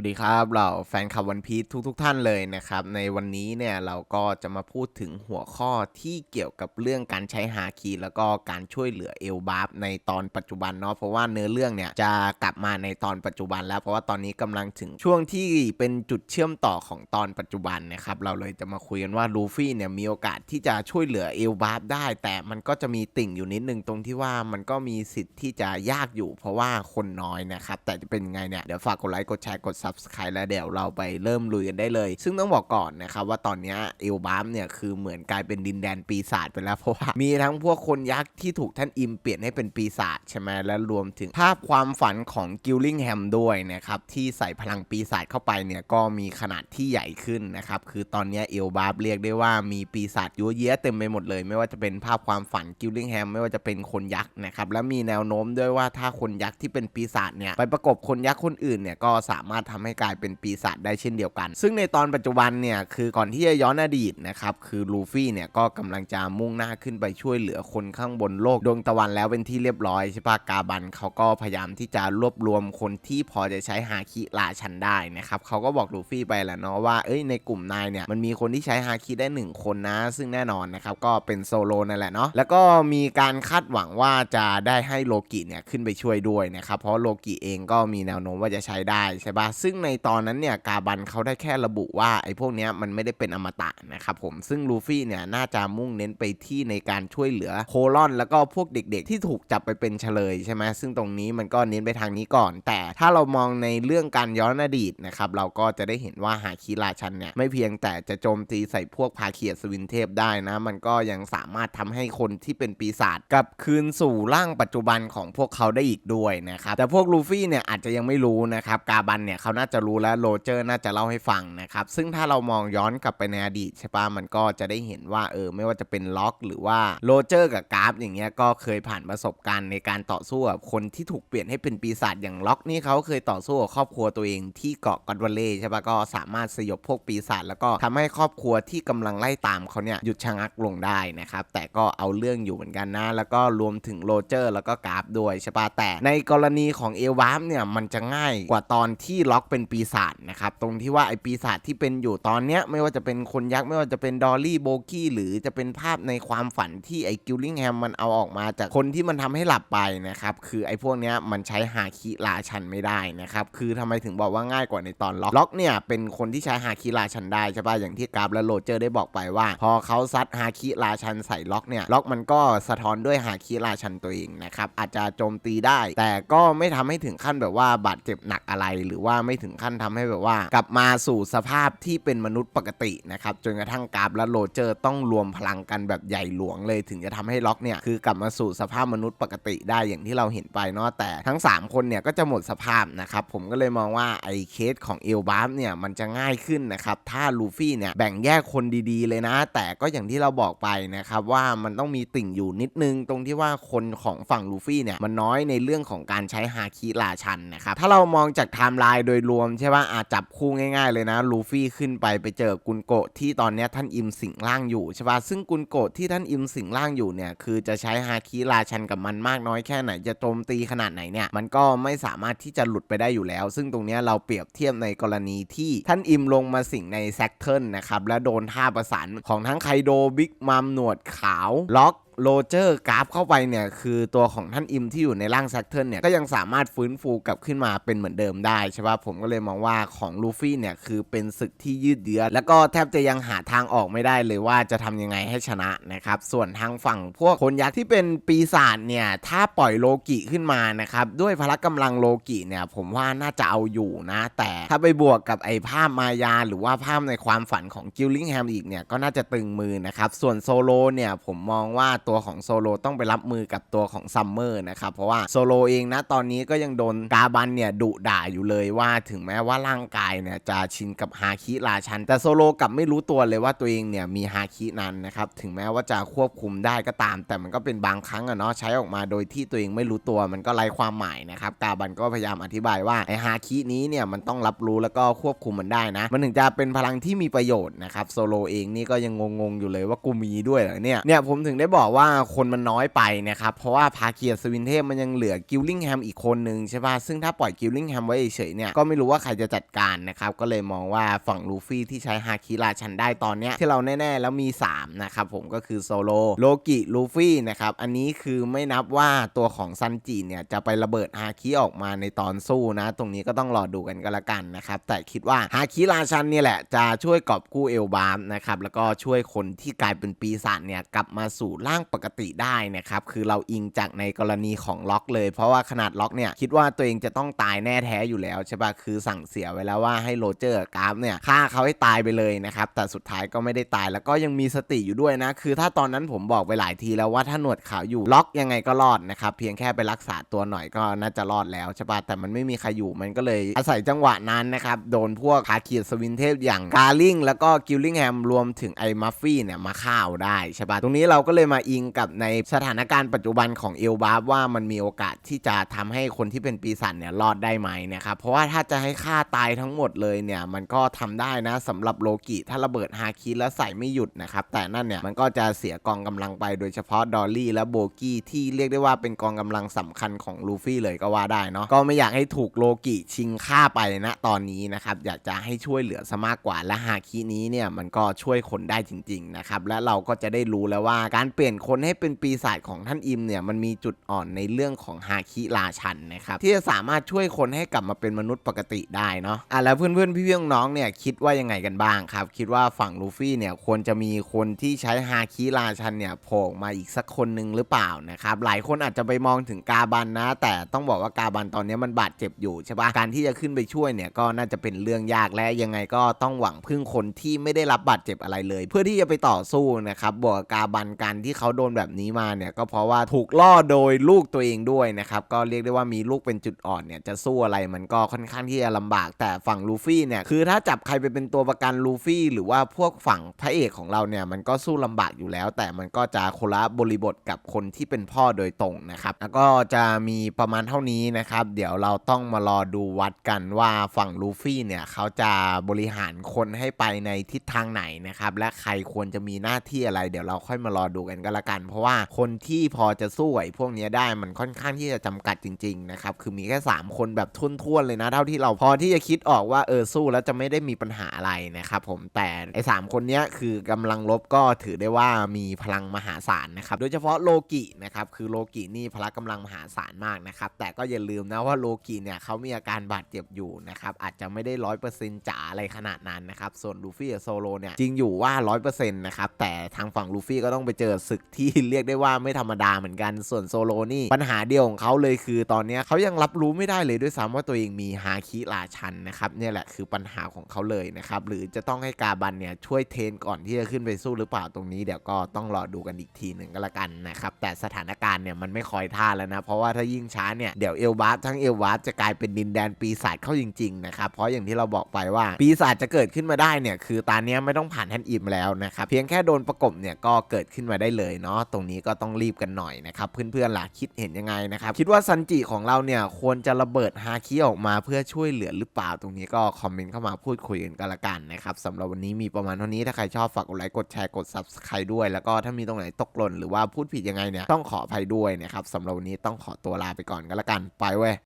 วัสดีครับเราแฟนคลับวันพีททุกๆทท่านเลยนะครับ ในวันนี้เนี่ยเราก็จะมาพูดถึงหัวข้อที่เกี่ยวกับเรื่องการใช้ฮาคีแล้วก็การช่วยเหลือเอลบาฟในตอนปัจจุบันเนาะเพราะว่าเนื้อเรื่องเนี่ยจะกลับมาในตอนปัจจุบันแล้ว เพราะว่าตอนนี้กำลังถึงช่วงที่เป็นจุดเชื่อมต่อของตอนปัจจุบันนะครับเราเลยจะมาคุยกันว่าลูฟี่เนี่ยมีโอกาสที่จะช่วยเหลือเอลบาฟได้ แต่มันก็จะมีติ่งอยู่นิดนึงตรงที่ว่ามันก็มีสิทธิ์ที่จะยากอยู่ เพราะว่าคนน้อยนะครับแต่จะเป็นยังไงเนี่ยเดี๋ยวฝากกดไลค์กดแชร์กด subscribe แล้วเดี๋ยวเราไปเริ่มลุยกันได้เลย ซึ่งต้องบอกก่อนนะครับว่าตอนนี้เอลบามเนี่ยคือเหมือนกลายเป็นดินแดนปีศาจไปแล้วเพราะว่ามีทั้งพวกคนยักษ์ที่ถูกท่านอิมเปลี่ยนให้เป็นปีศาจใช่ไหมและรวมถึงภาพความฝันของกิลลิงแฮมด้วยนะครับที่ใส่พลังปีศาจเข้าไปเนี่ยก็มีขนาดที่ใหญ่ขึ้นนะครับคือตอนนี้เอลบาฟเรียกได้ว่ามีปีศาจยั่วเย้ยเต็มไปหมดเลย ไม่ว่าจะเป็นภาพความฝันกิลลิงแฮมไม่ว่าจะเป็นคนยักษ์นะครับและมีแนวโน้มด้วยว่าถ้าคนยักษ์ที่เป็นปีศาจเนี่ยไปประกบคนยักษ์คนอื่นเนี่ยก็สามารถทำให้กลายเป็นปีศาจได้เช่นเดียวกัน ซึ่งในตอนปัจจุบันเนี่ยคือก่อนที่จะย้อนอดีตนะครับคือลูฟี่เนี่ยก็กำลังจะมุ่งหน้าขึ้นไปช่วยเหลือคนข้างบนโลกดวงตะวันแล้วเป็นที่เรียบร้อยใช่ปะกาบันเขาก็พยายามที่จะรวบรวมคนที่พอจะใช้ฮาคิราชันได้นะครับเขาก็บอกลูฟี่ไปแหละเนาะว่าเอ้ยในกลุ่มนายเนี่ยมันมีคนที่ใช้ฮาคิได้หนึ่งคนนะ ซึ่งแน่นอนนะครับก็เป็นโซโลนั่นแหละเนาะแล้วก็มีการคาดหวังว่าจะได้ให้โลกิเนี่ยขึ้นไปช่วยด้วยนะครับเพราะโลกิเองก็มีแนวโน้มว่าจะใช้ได้ใช่ปะซึ่ึ่งในตอนนั้นเนี่ยกาบันเขาได้แค่ระบุว่าไอ้พวกเนี้ยมันไม่ได้เป็นอมตะนะครับผมซึ่งลูฟี่เนี่ยน่าจะมุ่งเน้นไปที่ในการช่วยเหลือโคลอน แล้วก็พวกเด็กๆ ที่ถูกจับไปเป็นเฉลยใช่ไหมซึ่งตรงนี้มันก็เน้นไปทางนี้ก่อน แต่ถ้าเรามองในเรื่องการย้อนอดีตนะครับเราก็จะได้เห็นว่าหาคีราชันเนี่ยไม่เพียงแต่จะโจมตีใส่พวกพาเคียสวินเทพได้นะ มันก็ยังสามารถทำให้คนที่เป็นปีศาจกลับคืนสู่ร่างปัจจุบันของพวกเขาได้อีกด้วยนะครับแต่พวกลูฟี่เนี่ยอาจจะยังไม่รู้นะครับกาบันเนี่ยเขาน่าจะรู้แล้วโรเจอร์น่าจะเล่าให้ฟังนะครับ ซึ่งถ้าเรามองย้อนกลับไปในอดีตใช่ปะมันก็จะได้เห็นว่าเออไม่ว่าจะเป็นล็อกหรือว่าโรเจอร์กับกราฟอย่างเงี้ยก็เคยผ่านประสบการณ์ในการต่อสู้กับคนที่ถูกเปลี่ยนให้เป็นปีศาจอย่างล็อกนี่เขาเคยต่อสู้กับครอบครัวตัวเองที่เกาะกอดวัลเล่ใช่ปะก็สามารถสยบพวกปีศาจแล้วก็ทำให้ครอบครัวที่กำลังไล่ตามเขาเนี่ยหยุดชะงักลงได้นะครับแต่ก็เอาเรื่องอยู่เหมือนกันนะแล้วก็รวมถึงโรเจอร์ แล้วก็กราฟด้วยใช่ปะแต่ในกรณีของเอลวามเนี่ยมันจะง่ายกว่าตอนที่ล็อกเป็นปีศาจนะครับ ตรงที่ว่าไอปีศาจที่เป็นอยู่ตอนเนี้ยไม่ว่าจะเป็นคนยักษ์ไม่ว่าจะเป็นดอลลี่โบกี้หรือจะเป็นภาพในความฝันที่ไอ้กิลลิงแฮมมันเอาออกมาจากคนที่มันทำให้หลับไปนะครับ คือไอ้พวกเนี้ยมันใช้ฮาคิราชันไม่ได้นะครับ คือทำไมถึงบอกว่าง่ายกว่าในตอนล็อกล็อกเนี่ยเป็นคนที่ใช้ฮาคิราชันได้ใช่ป่ะอย่างที่กราฟและโรเจอร์ได้บอกไปว่า พอเขาซัดฮาคิราชันใส่ล็อกเนี่ยล็อกมันก็สะท้อนด้วยฮาคิราชันตัวเองนะครับอาจจะโจมตีได้ แต่ก็ไม่ทำให้ถึงขั้นแบบว่าบาดเจ็บหนักอะไรหรือว่าไม่ถึงขั้นทำให้แบบว่า กลับมาสู่สภาพที่เป็นมนุษย์ปกตินะครับจนกระทั่งกราฟและโรเจอร์ต้องรวมพลังกันแบบใหญ่หลวงเลยถึงจะทำให้ล็อกเนี่ยคือกลับมาสู่สภาพมนุษย์ปกติได้อย่างที่เราเห็นไปเนาะแต่ทั้ง 3 คนเนี่ยก็จะหมดสภาพนะครับผมก็เลยมองว่าไอ้เคสของเอลบาฟเนี่ยมันจะง่ายขึ้นนะครับถ้าลูฟี่เนี่ยแบ่งแยกคนดีๆเลยนะ แต่ก็อย่างที่เราบอกไปนะครับว่ามันต้องมีติ่งอยู่นิดนึง ตรงที่ว่าคนของฝั่งลูฟี่เนี่ยมันน้อยในเรื่องของการใช้ฮาคิราชันนะครับถ้าเรามองจากไทม์ไลน์โดยรวมใช่ป่ะอาจจับคู่ง่ายๆเลยนะ ลูฟี่ขึ้นไปไปเจอกุนโกะที่ตอนนี้ท่านอิมสิงร่างอยู่ใช่ป่ะซึ่งกุนโกะที่ท่านอิมสิงร่างอยู่เนี่ย คือจะใช้ฮาคิราชันกับมันมากน้อยแค่ไหน จะโจมตีขนาดไหนเนี่ย มันก็ไม่สามารถที่จะหลุดไปได้อยู่แล้ว ซึ่งตรงนี้เราเปรียบเทียบในกรณีที่ท่านอิมลงมาสิงในแซกเทิลนะครับและโดนท่าประสานของทั้งไคโดบิ๊กมัมหนวดขาวล็อก โรเจอร์กราฟเข้าไปเนี่ย คือตัวของท่านอิมที่อยู่ในร่างแซกเทิลเนี่ย ก็ยังสามารถฟื้นฟูกลับขึ้นมาเป็นเหมือนเดิมได้ใช่ป่ะผมก็เลยมองว่าของลูฟี่เนี่ย คือเป็นศึกที่ยืดเยื้อแล้วก็แทบจะยังหาทางออกไม่ได้เลยว่าจะทำยังไงให้ชนะนะครับ ส่วนทางฝั่งพวกคนยักษ์ที่เป็นปีศาจเนี่ย ถ้าปล่อยโลกิขึ้นมานะครับ ด้วยพละกำลังโลกิเนี่ย ผมว่าน่าจะเอาอยู่นะ แต่ถ้าไปบวกกับไอ้ภาพมายา หรือว่าภาพในความฝันของกิลลิงแฮมอีกเนี่ยก็น่าจะตึงมือนะครับส่วนโซโลเนี่ยผมมองว่าตัวของโซโลต้องไปรับมือกับตัวของซัมเมอร์นะครับ เพราะว่าโซโลเองนะตอนนี้ก็ยังโดนกาบันเนี่ยดุด่าอยู่เลยว่าถึงแม้ว่าร่างกายเนี่ยจะชินกับฮาคิราชัน แต่โซโลกลับไม่รู้ตัวเลยว่าตัวเองเนี่ยมีฮาคินั้นนะครับถึงแม้ว่าจะควบคุมได้ก็ตาม แต่มันก็เป็นบางครั้งอะเนาะใช้ออกมาโดยที่ตัวเองไม่รู้ตัวมันก็ไร้ความหมายนะครับกาบันก็พยายามอธิบายว่าไอฮาคินี้เนี่ยมันต้องรับรู้แล้วก็ควบคุมมันได้นะ มันถึงจะเป็นพลังที่มีประโยชน์นะครับโซโลเองนี่ก็ยังงงๆอยู่เลยว่ากูมีด้วยเหรอเนี่ยเนี่ยผมถึงได้บอกว่าว่าคนมันน้อยไปนะครับ เพราะว่าพาเกียร์สวินเทพมันยังเหลือกิลลิงแฮมอีกคนหนึ่งใช่ป่ะ ซึ่งถ้าปล่อยกิลลิงแฮมไว้เฉยเนี่ยก็ไม่รู้ว่าใครจะจัดการนะครับ ก็เลยมองว่าฝั่งลูฟี่ที่ใช้ฮาคิราชันได้ตอนเนี้ยที่เราแน่ๆ แล้วมี 3 นะครับผมก็คือโซโลโลกิลูฟี่นะครับ อันนี้คือไม่นับว่าตัวของซันจิเนี่ยจะไประเบิดฮาคิออกมาในตอนสู้นะ ตรงนี้ก็ต้องรอดูกันก็แล้วกันนะครับแต่คิดว่าฮาคิราชันเนี่ยแหละจะช่วยกอบกู้เอลบาร์มนะครับแล้วก็ช่วยคนที่กลายเป็นปีศาจเนี่ยกลับมาสู่ร่างปกติได้นะครับ คือเราอิงจากในกรณีของล็อกเลย เพราะว่าขนาดล็อกเนี่ยคิดว่าตัวเองจะต้องตายแน่แท้อยู่แล้วใช่ปะคือสั่งเสียไว้แล้วว่าให้โรเจอร์กราฟเนี่ยฆ่าเขาให้ตายไปเลยนะครับ แต่สุดท้ายก็ไม่ได้ตายแล้วก็ยังมีสติอยู่ด้วยนะ คือถ้าตอนนั้นผมบอกไปหลายทีแล้วว่าถ้าหนวดขาวอยู่ล็อกยังไงก็รอดนะครับ เพียงแค่ไปรักษาตัวหน่อยก็น่าจะรอดแล้วใช่ปะแต่มันไม่มีใครอยู่มันก็เลยอาศัยจังหวะนั้นนะครับโดนพวกคาเคียสวินเทพอย่างกาลิงแล้วก็กิลลิงแฮมรวมถึงไอ้มัฟฟี่เนี่ยมาฆ่าเอาได้ใช่ปะตรงนี้เราก็เลยมาอิงกับในสถานการณ์ปัจจุบันของเอลบาร์ว่ามันมีโอกาสที่จะทำให้คนที่เป็นปีศาจเนี่ยรอดได้ไหมนะครับเพราะว่าถ้าจะให้ฆ่าตายทั้งหมดเลยเนี่ยมันก็ทำได้นะสำหรับโลกิถ้าระเบิดฮาคิแล้วใส่ไม่หยุดนะครับแต่นั่นเนี่ยมันก็จะเสียกองกำลังไปโดยเฉพาะดอลลี่และโบกี้ที่เรียกได้ว่าเป็นกองกำลังสำคัญของลูฟี่เลยก็ว่าได้เนาะก็ไม่อยากให้ถูกโลกิชิงฆ่าไปนะตอนนี้นะครับอยากจะให้ช่วยเหลือซะมากกว่าและฮาคินี้เนี่ยมันก็ช่วยคนได้จริงๆนะครับและเราก็จะได้รู้แล้วว่าการเปลี่ยนคนให้เป็นปีศาจของท่านอิมเนี่ยมันมีจุดอ่อนในเรื่องของฮาคิราชันนะครับที่จะสามารถช่วยคนให้กลับมาเป็นมนุษย์ปกติได้เนาะอะแล้วเพื่อนๆพี่ๆน้องๆเนี่ยคิดว่ายังไงกันบ้างครับ คิดว่าฝั่งลูฟี่เนี่ยควรจะมีคนที่ใช้ฮาคิราชันเนี่ยโผล่มาอีกสักคนหนึ่งหรือเปล่านะครับหลายคนอาจจะไปมองถึงกาบันนะ แต่ต้องบอกว่ากาบันตอนนี้มันบาดเจ็บอยู่ใช่ปะการที่จะขึ้นไปช่วยเนี่ยก็น่าจะเป็นเรื่องยากและยังไงก็ต้องหวังพึ่งคนที่ไม่ได้รับบาดเจ็บอะไรเลย เพื่อที่จะไปต่อสู้นะครับบวกกับกาบันการที่เขาาโดนแบบนี้มาเนี่ยก็เพราะว่าถูกล่อโดยลูกตัวเองด้วยนะครับก็เรียกได้ว่ามีลูกเป็นจุดอ่อนเนี่ยจะสู้อะไรมันก็ค่อนข้างที่จะลำบากแต่ฝั่งลูฟี่เนี่ยคือถ้าจับใครไปเป็นตัวประกันลูฟี่ หรือว่าพวกฝั่งพระเอกของเราเนี่ยมันก็สู้ลำบากอยู่แล้ว แต่มันก็จะคนละบริบทกับคนที่เป็นพ่อโดยตรงนะครับแล้วก็จะมีประมาณเท่านี้นะครับเดี๋ยวเราต้องมารอดูวัดกันว่าฝั่งลูฟี่เนี่ยเขาจะบริหารคนให้ไปในทิศทางไหนนะครับและใครควรจะมีหน้าที่อะไร เดี๋ยวเราค่อยมารอดูกันก็แล้วกัน เพราะว่าคนที่พอจะสู้ไอ้พวกนี้ได้มันค่อนข้างที่จะจำกัดจริงๆนะครับคือมีแค่ 3 คนแบบทุ่นๆเลยนะ เท่าที่เราพอที่จะคิดออกว่าเออสู้แล้วจะไม่ได้มีปัญหาอะไรนะครับผมแต่ไอ้สามคนนี้คือกำลังลบก็ถือได้ว่ามีพลังมหาศาลนะครับโดยเฉพาะโลกินะครับคือโลกินี่พละกำลังมหาศาลมากนะครับ แต่ก็อย่าลืมนะว่าโลกิเนี่ยเขามีอาการบาดเจ็บอยู่นะครับอาจจะไม่ได้ร้อยเปอร์เซ็นต์จ๋าอะไรขนาดนั้นนะครับส่วนลูฟี่กับโซโลเนี่ยจริงอยู่ว่าร้อยเปอร์เซ็นต์นะครับแต่ทางฝั่งลูฟี่ก็ต้องไปเจอศึกที่เรียกได้ว่าไม่ธรรมดาเหมือนกันส่วนโซโลนี่ปัญหาเดียวของเขาเลยคือตอนนี้เขายังรับรู้ไม่ได้เลยด้วยซ้ำว่าตัวเองมีฮาคิราชันนะครับเนี่ยแหละคือปัญหาของเขาเลยนะครับหรือจะต้องให้กาบันเนี่ยช่วยเทนก่อนที่จะขึ้นไปสู้หรือเปล่าตรงนี้เดี๋ยวก็ต้องรอดูกันอีกทีหนึ่งก็แล้วกันนะครับแต่สถานการณ์เนี่ยมันไม่คอยท่าแล้วนะเพราะว่าถ้ายิ่งช้าเนี่ยเดี๋ยวเอลบาร์ทั้งเอลบาร์จะกลายเป็นดินแดนปีศาจเข้าจริงๆนะครับเพราะอย่างที่เราบอกไปว่าปีศาจจะเกิดขึ้นมาได้เนี่ยคือตาเนี้ยไม่ต้องผ่านแฮนด์อิมแล้วนะครับเพียงแค่โดนประกบเนี่ยก็เกิดขึ้นมาได้เลยเนาะตรงนี้ก็ต้องรีบกันหน่อยนะครับเพื่อนๆล่ะคิดเห็นยังไงนะครับคิดว่าซันจิของเราเนี่ยควรจะระเบิดฮาคิออกมาเพื่อช่วยเหลือหรือเปล่าตรงนี้ก็คอมเมนต์เข้ามาพูดคุยกันกันละกันนะครับสำหรับวันนี้มีประมาณเท่านี้ถ้าใครชอบฝากกดไลค์กดแชร์กด subscribe ด้วย แล้วก็ถ้ามีตรงไหนตกหล่นหรือว่าพูดผิดยังไงเนี่ยต้องขออภัยด้วยนะครับสำหรับวันนี้ต้องขอตัวลาไปก่อนกันละกันไปเว้ย